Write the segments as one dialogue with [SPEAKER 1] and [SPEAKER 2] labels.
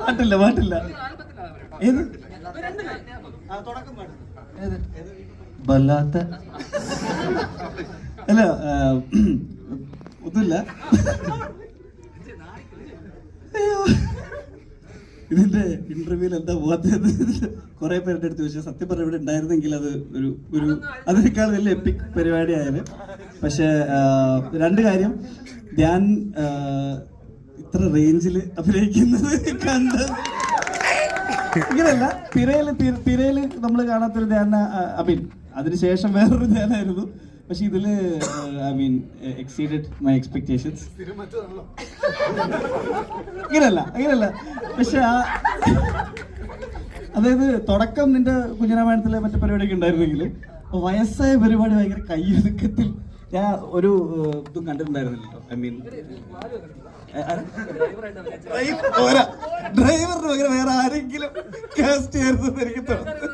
[SPEAKER 1] പാട്ടില്ല പാട്ടില്ല വല്ലാത്ത. അല്ല ഒന്നുമില്ല. ഇതിന്റെ ഇന്റർവ്യൂവിൽ എന്താ പോകാത്തത് കുറെ പേരുടെ അടുത്ത് ചോദിച്ചു. സത്യം പറഞ്ഞ ഇവിടെ ഉണ്ടായിരുന്നെങ്കിൽ അത് ഒരു ഒരു അതിനേക്കാൾ വലിയ എപ്പിക് പരിപാടി ആയാലും പക്ഷെ രണ്ട് കാര്യം. ഞാൻ ഇത്ര റേഞ്ചിൽ അഭിനയിക്കുന്നത് കണ്ട് ഇങ്ങനെയല്ല തിരയിൽ തിരയിൽ നമ്മൾ കാണാത്തൊരു ധ്യാന അഭിൻ അതിനുശേഷം വേറൊരു ധ്യാനായിരുന്നു. പക്ഷെ ഇതിൽ I mean exceeded my expectations ഇങ്ങനല്ല അങ്ങനല്ല പക്ഷെ അതായത് തുടക്കം നിന്റെ കുഞ്ഞിരാമായണത്തിലെ മറ്റു പരിപാടിയൊക്കെ ഉണ്ടായിരുന്നെങ്കിൽ വയസ്സായ പരിപാടി ഭയങ്കര കയ്യൊതുക്കത്തിൽ ഞാൻ ഒരു ഇതും കണ്ടിട്ടുണ്ടായിരുന്നില്ലല്ലോ ഐ മീൻ ഡ്രൈവറിന് പകരം വേറെ ആരെങ്കിലും കാസ്റ്റ് ചെയ്യരുതെന്ന് എനിക്ക് തോന്നുന്നു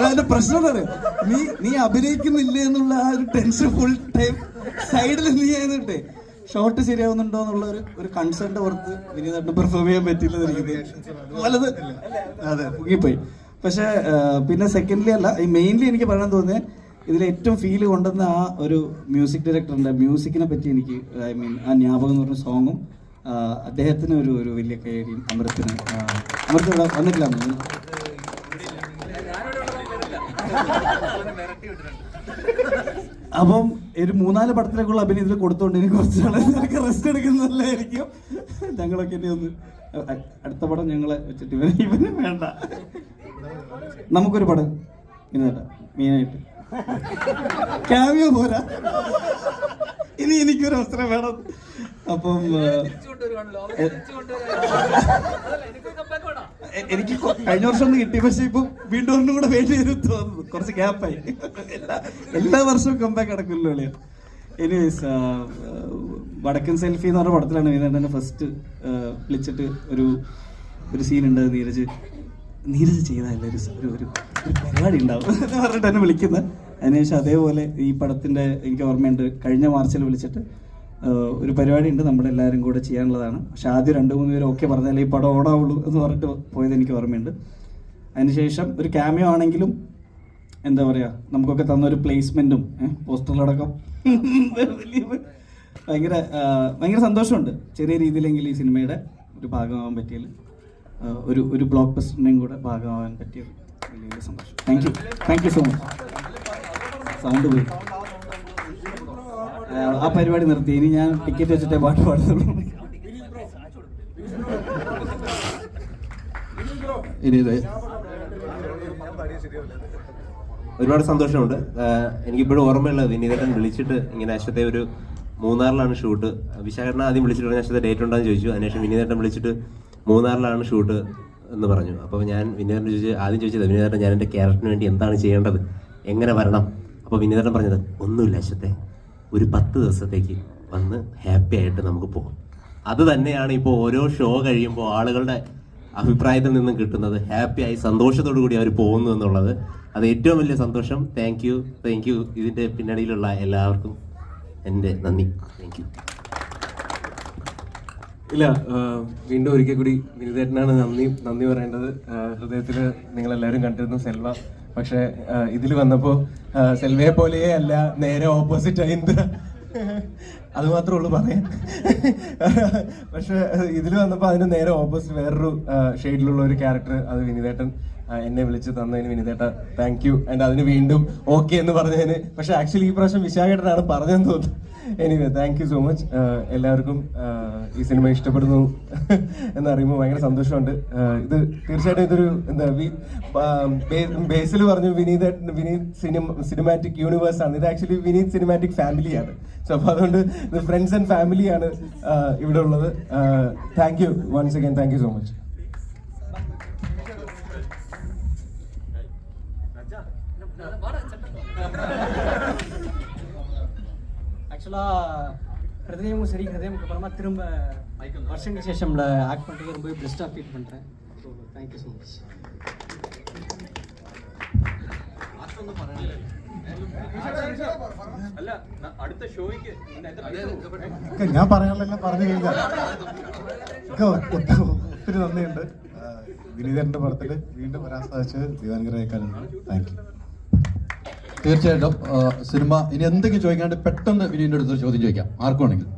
[SPEAKER 1] അല്ല അതിന്റെ പ്രശ്നം എന്താ അറിയോ? നീ നീ അഭിനയിക്കുന്നില്ല എന്നുള്ള ആ ഒരു ടെൻഷൻ ഫുൾ ടൈം സൈഡിൽ നീ ആയിരുന്നിട്ടേ ഷോട്ട് ശരിയാവുന്നുണ്ടോ എന്നുള്ള ഒരു ഒരു കൺസേൺ പുറത്ത് വിനീതായിട്ട് പെർഫോം ചെയ്യാൻ പറ്റില്ല എനിക്ക് വലത് അതെ മുങ്ങിപ്പോയി പക്ഷെ പിന്നെ സെക്കൻഡ്ലി അല്ല ഈ മെയിൻലി എനിക്ക് പറയാൻ തോന്നിയത് ഇതിൽ ഏറ്റവും ഫീൽ കൊണ്ടുവന്ന ആ ഒരു മ്യൂസിക് ഡയറക്ടറിന്റെ മ്യൂസിക്കിനെ പറ്റി എനിക്ക് ഐ മീൻ ആ ജ്ഞാപകം എന്ന് പറഞ്ഞ സോങ്ങും അദ്ദേഹത്തിന് ഒരു ഒരു വലിയ കയ്യടിയും അമൃത്തിന് അമൃത് വന്നിട്ടില്ല. അപ്പം ഒരു മൂന്നാൽ പടത്തിലേക്കുള്ള അഭിനയം ഇതിൽ കൊടുത്തോണ്ട് ഇനി നാളെ റെസ്റ്റ് എടുക്കുന്നതല്ലായിരിക്കും. ഞങ്ങളൊക്കെ ഇനി ഒന്ന് അടുത്ത പടം ഞങ്ങളെ വെച്ചിട്ട് ഇവന് ഇവന് വേണ്ട. നമുക്കൊരു പടം ഇന്നേട്ടാ മെയിനായിട്ട്. ക്യാമിയോ പോരാ. ഇനി എനിക്കൊരു അവസരം വേണം. അപ്പം എനിക്ക് കഴിഞ്ഞ വർഷം ഒന്ന് കിട്ടി പക്ഷെ ഇപ്പൊ വീണ്ടും ഒന്നും കൂടെ വേണ്ടി വരും തോന്നുന്നു. കുറച്ച് ഗ്യാപ്പായി എല്ലാ എല്ലാ വർഷവും കമ്പാക്ക് നടക്കുമല്ലോ അളിയ എനിവേസ് വടക്കൻ സെൽഫി എന്ന് പറഞ്ഞ പടത്തിലാണ് വീണ്ടും ഫസ്റ്റ് വിളിച്ചിട്ട് ഒരു ഒരു സീൻ ഉണ്ട്. നീരജ് നീരജ് ചെയ്താലേ ഒരു ഒരു പരിപാടി ഉണ്ടാവും എന്ന് പറഞ്ഞിട്ട് എന്നെ വിളിക്കുന്നത് അതിനുശേഷം അതേപോലെ ഈ പടത്തിന്റെ എനിക്ക് ഓർമ്മയുണ്ട്. കഴിഞ്ഞ മാർച്ചിൽ വിളിച്ചിട്ട് ഒരു പരിപാടി ഉണ്ട് നമ്മളെല്ലാവരും കൂടെ ചെയ്യാനുള്ളതാണ്. പക്ഷെ ആദ്യം രണ്ട് മൂന്ന് പേര് ഓക്കെ പറഞ്ഞാലേ ഈ പടം ഓടാവുള്ളൂ എന്ന് പറഞ്ഞിട്ട് പോയത് എനിക്ക് ഓർമ്മയുണ്ട്. അതിനുശേഷം ഒരു ക്യാമിയോ ആണെങ്കിലും എന്താ പറയുക നമുക്കൊക്കെ തന്ന ഒരു പ്ലേസ്മെന്റും പോസ്റ്ററിലടക്കം ഭയങ്കര ഭയങ്കര സന്തോഷമുണ്ട്. ചെറിയ രീതിയിലെങ്കിൽ ഈ സിനിമയുടെ ഒരു ഭാഗമാവാൻ പറ്റിയത് ഒരു ഒരു ബ്ലോക്ക് ബസ്റ്ററിന്റെയും കൂടെ ഭാഗമാവാൻ പറ്റിയത് വലിയ സന്തോഷം. Thank you thank you so much sound പോയി. ആ, പരിപാടി നിർത്തി. ഇനി ഞാൻ ടിക്കറ്റ് വെച്ചിട്ടേ പാട്ട് പാടുന്നുള്ളൂ.
[SPEAKER 2] ഒരുപാട് സന്തോഷമുണ്ട്. എനിക്കിപ്പോഴും ഓർമ്മയുള്ളത് വിനീതൻ വിളിച്ചിട്ട് ഇങ്ങനെ അശ്വത്തെ ഒരു മൂന്നാറിലാണ് ഷൂട്ട്. വിശാഖേട്ടനെ ആദ്യം വിളിച്ചിട്ട് അശ്വത്തെ ഡേറ്റ് ഉണ്ടോന്ന് ചോദിച്ചു. അതിനുശേഷം വിനീതൻ വിളിച്ചിട്ട് മൂന്നാറിലാണ് ഷൂട്ട് എന്ന് പറഞ്ഞു. അപ്പോൾ ഞാൻ വിനീതൻ ചോദിച്ചു ആദ്യം ചോദിച്ചത് വിനീതൻ ഞാൻ എന്റെ ക്യാരക്ടറിന് വേണ്ടി എന്താണ് ചെയ്യേണ്ടത്? എങ്ങനെ വരണം? അപ്പോൾ വിനീതൻ പറഞ്ഞത് ഒന്നുമില്ല അശ്വത്തെ ഒരു പത്ത് ദിവസത്തേക്ക് വന്ന് ഹാപ്പി ആയിട്ട് നമുക്ക് പോകാം. അത് തന്നെയാണ് ഇപ്പോൾ ഓരോ ഷോ കഴിയുമ്പോൾ ആളുകളുടെ അഭിപ്രായത്തിൽ നിന്നും കിട്ടുന്നത്. ഹാപ്പി ആയി സന്തോഷത്തോടു കൂടി അവർ പോകുന്നു എന്നുള്ളത്. അത് ഏറ്റവും വലിയ സന്തോഷം. താങ്ക് യു താങ്ക് യു ഇതിന്റെ പിന്നണിയിലുള്ള എല്ലാവർക്കും എന്റെ നന്ദി. താങ്ക് യു
[SPEAKER 3] ഇല്ല വീണ്ടും ഒരിക്കൽ കൂടി വിനിതേട്ടനാണ് നന്ദി നന്ദി പറയേണ്ടത്. ഹൃദയത്തിൽ നിങ്ങളെല്ലാവരും കണ്ടിരുന്നു സെൽവ. പക്ഷെ ഇതിൽ വന്നപ്പോൾ സെൽവയെ പോലെയേ അല്ല നേരെ ഓപ്പോസിറ്റ് ആയി അത് മാത്രമേ ഉള്ളൂ പറയാൻ. പക്ഷെ ഇതിൽ വന്നപ്പോൾ അതിന് നേരെ ഓപ്പോസിറ്റ് വേറൊരു ഷെയ്ഡിലുള്ള ഒരു ക്യാരക്ടർ അത് വിനിതേട്ടൻ. എന്നെ വിളിച്ചു തന്നതിന് വിനിതേട്ട താങ്ക് യു ആൻഡ് അതിന് വീണ്ടും ഓക്കെ എന്ന് പറഞ്ഞതിന്. പക്ഷെ ആക്ച്വലി ഈ പ്രാവശ്യം വിശാഖേട്ടനാണ് പറഞ്ഞതെന്ന് തോന്നുന്നു. Anyway thank you so much എല്ലാവർക്കും ഈ സിനിമ ഇഷ്ടപ്പെടുന്നു എന്നറിയുമ്പോൾ ഭയങ്കര സന്തോഷമുണ്ട്. ഇത് തീർച്ചയായിട്ടും ഇതൊരു എന്താ ബേസിൽ പറഞ്ഞു Vineeth Vineeth cinema cinematic universe ആണ്. ഇത് ആക്ച്വലി വിനീത് സിനിമാറ്റിക് ഫാമിലിയാണ് സോ അപ്പോൾ അതുകൊണ്ട് ഇത് ഫ്രണ്ട്സ് ആൻഡ് ഫാമിലിയാണ് ഇവിടെ ഉള്ളത്. Thank you once again thank you so much
[SPEAKER 4] ஆக்சுவலாக ஹிருதயமும் சரி ஹிருதயமுக்கு அப்புறமா திரும்ப வருஷங்க சேஷமில் ஆக்ட் பண்ணுறது ரொம்ப பெஸ்ட்டாக ஃபீல் பண்ணுறேன் ஸோ தேங்க்யூ ஸோ மச்
[SPEAKER 5] ഞാൻ പറയാനുള്ളതെല്ലാം പറഞ്ഞു കഴിഞ്ഞാൽ ഒത്തിരി നന്ദിയുണ്ട് വിനീതന്റെ പടത്തിൽ വീണ്ടും വരാൻ സാധിച്ചത് ദിവാൻകരയേക്കാളുണ്ട് താങ്ക് യു
[SPEAKER 6] തീർച്ചയായിട്ടും സിനിമ ഇനി എന്തെങ്കിലും ചോദിക്കാണ്ട് പെട്ടെന്ന് വിനീന്റെ അടുത്തൊരു ചോദ്യം ചോദിക്കാം. ആർക്കും വേണമെങ്കിൽ